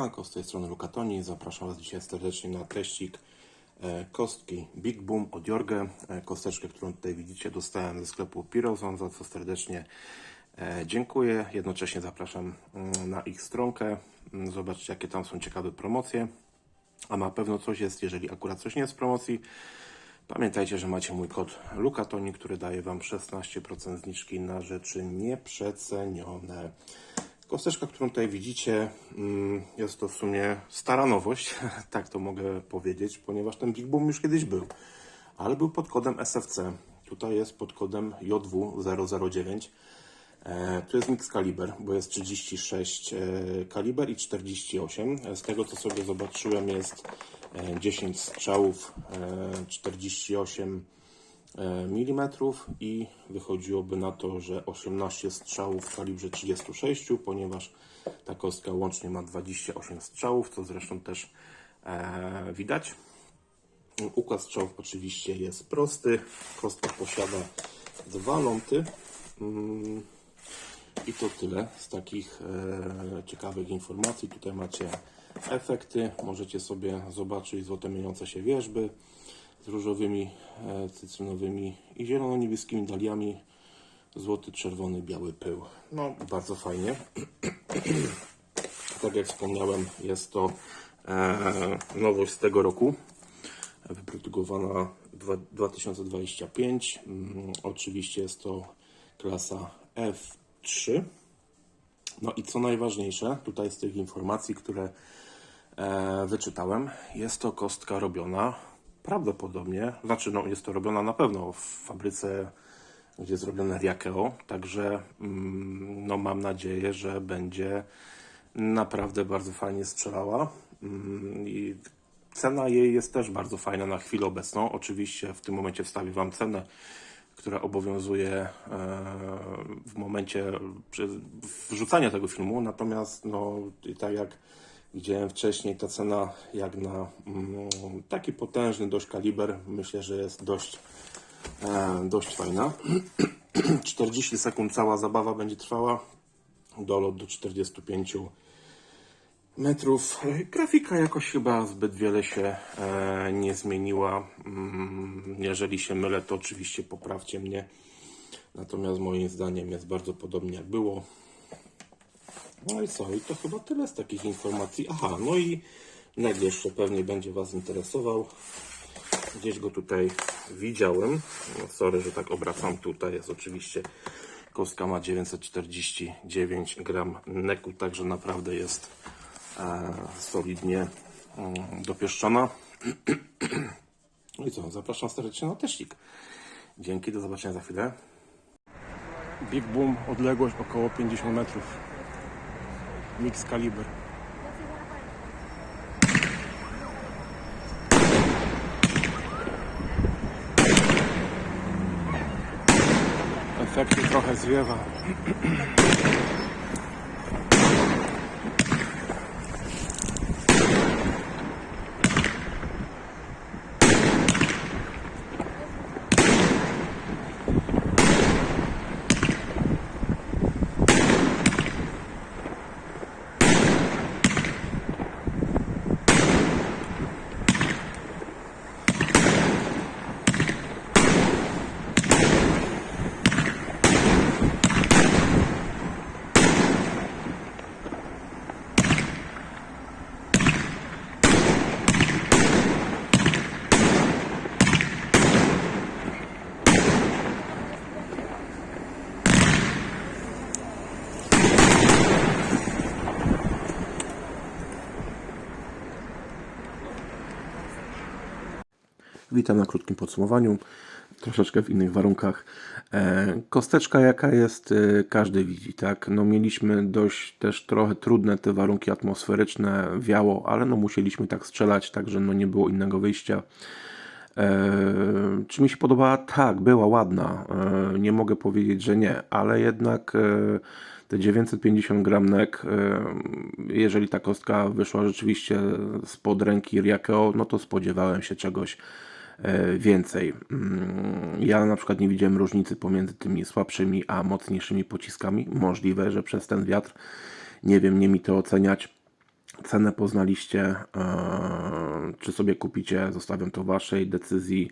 Siemanko, z tej strony Lukatoni. Zapraszam Was dzisiaj serdecznie na teścik e, kostki Big Boom od Jorge. E, Kosteczkę, którą tutaj widzicie, dostałem ze sklepu Pirozon, za co serdecznie e, dziękuję. Jednocześnie zapraszam mm, na ich stronkę. Mm, Zobaczcie, jakie tam są ciekawe promocje. A na pewno coś jest, jeżeli akurat coś nie jest w promocji. Pamiętajcie, że macie mój kod Lukatoni, który daje Wam 16% zniżki na rzeczy nieprzecenione. Kosteczka, którą tutaj widzicie, mm, jest to w sumie stara nowość, tak to mogę powiedzieć, ponieważ ten Big Boom już kiedyś był, ale był pod kodem SFC. Tutaj jest pod kodem JW009. E, Tu jest mix kaliber, bo jest 36 e, kaliber i 48. E, Z tego co sobie zobaczyłem jest e, 10 strzałów e, 48 mm i wychodziłoby na to, że 18 strzałów w kalibrze 36, ponieważ ta kostka łącznie ma 28 strzałów, co zresztą też e, widać. Układ strzałów oczywiście jest prosty. Kostka posiada dwa ląty. Mm, I to tyle z takich e, ciekawych informacji. Tutaj macie efekty. Możecie sobie zobaczyć złote mieniące się wierzby z różowymi, e, cytrynowymi i zielono-niebieskimi daliami. Złoty, czerwony, biały pył. No, bardzo fajnie. tak jak wspomniałem, jest to e, nowość z tego roku. Wyprodukowana dwa- 2025. Mm, oczywiście jest to klasa F3. No i co najważniejsze, tutaj z tych informacji, które e, wyczytałem, jest to kostka robiona prawdopodobnie, znaczy no jest to robiona na pewno w fabryce, gdzie jest robione Riakeo, także mm, no mam nadzieję, że będzie naprawdę bardzo fajnie strzelała Mm, i cena jej jest też bardzo fajna na chwilę obecną. Oczywiście w tym momencie wstawię Wam cenę, która obowiązuje e, w momencie wrzucania tego filmu. Natomiast, no, tak jak widziałem wcześniej, ta cena jak na mm, taki potężny dość kaliber, myślę, że jest dość, e, dość fajna. 40 sekund cała zabawa będzie trwała. Dolot do 45 metrów. Grafika jakoś chyba zbyt wiele się e, nie zmieniła. Mm, Jeżeli się mylę, to oczywiście poprawcie mnie. Natomiast moim zdaniem jest bardzo podobnie jak było. No i co? I to chyba tyle z takich informacji. Aha, no i NEG jeszcze pewnie będzie Was interesował. Gdzieś go tutaj widziałem. No, sorry, że tak obracam. Tutaj jest oczywiście kostka ma 949 gram neku, także naprawdę jest e, solidnie mm, dopieszczona. No i co? Zapraszam serdecznie na teścik. Dzięki, do zobaczenia za chwilę. Big Boom, odległość około 50 metrów. Mix kaliber. Efekty trochę zwiewa. Witam na krótkim podsumowaniu, troszeczkę w innych warunkach. E, kosteczka jaka jest, e, każdy widzi, tak? No mieliśmy dość też trochę trudne te warunki atmosferyczne, wiało, ale no musieliśmy tak strzelać, także no nie było innego wyjścia. E, czy mi się podobała? Tak, była ładna. Nie mogę powiedzieć, że nie, ale jednak te 950 gram nek, jeżeli ta kostka wyszła rzeczywiście spod ręki Riakeo, no to spodziewałem się czegoś więcej. Mm, Ja na przykład nie widziałem różnicy pomiędzy tymi słabszymi a mocniejszymi pociskami. Możliwe, że przez ten wiatr, nie wiem, nie mi to oceniać. cenę poznaliście, e, czy sobie kupicie, zostawiam to waszej decyzji,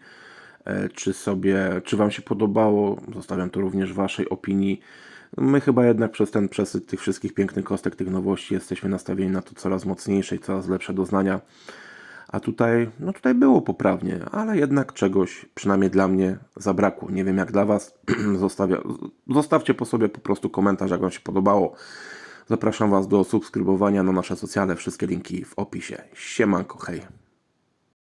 e, czy sobie, czy wam się podobało, zostawiam to również waszej opinii. My chyba jednak przez ten przesyt tych wszystkich pięknych kostek, tych nowości jesteśmy nastawieni na to coraz mocniejsze i coraz lepsze doznania. A tutaj, no tutaj było poprawnie, ale jednak czegoś, przynajmniej dla mnie, zabrakło. Nie wiem jak dla Was. Zostawia, zostawcie po sobie po prostu komentarz, jak Wam się podobało. Zapraszam Was do subskrybowania na nasze socjale. Wszystkie linki w opisie. Siemanko, hej.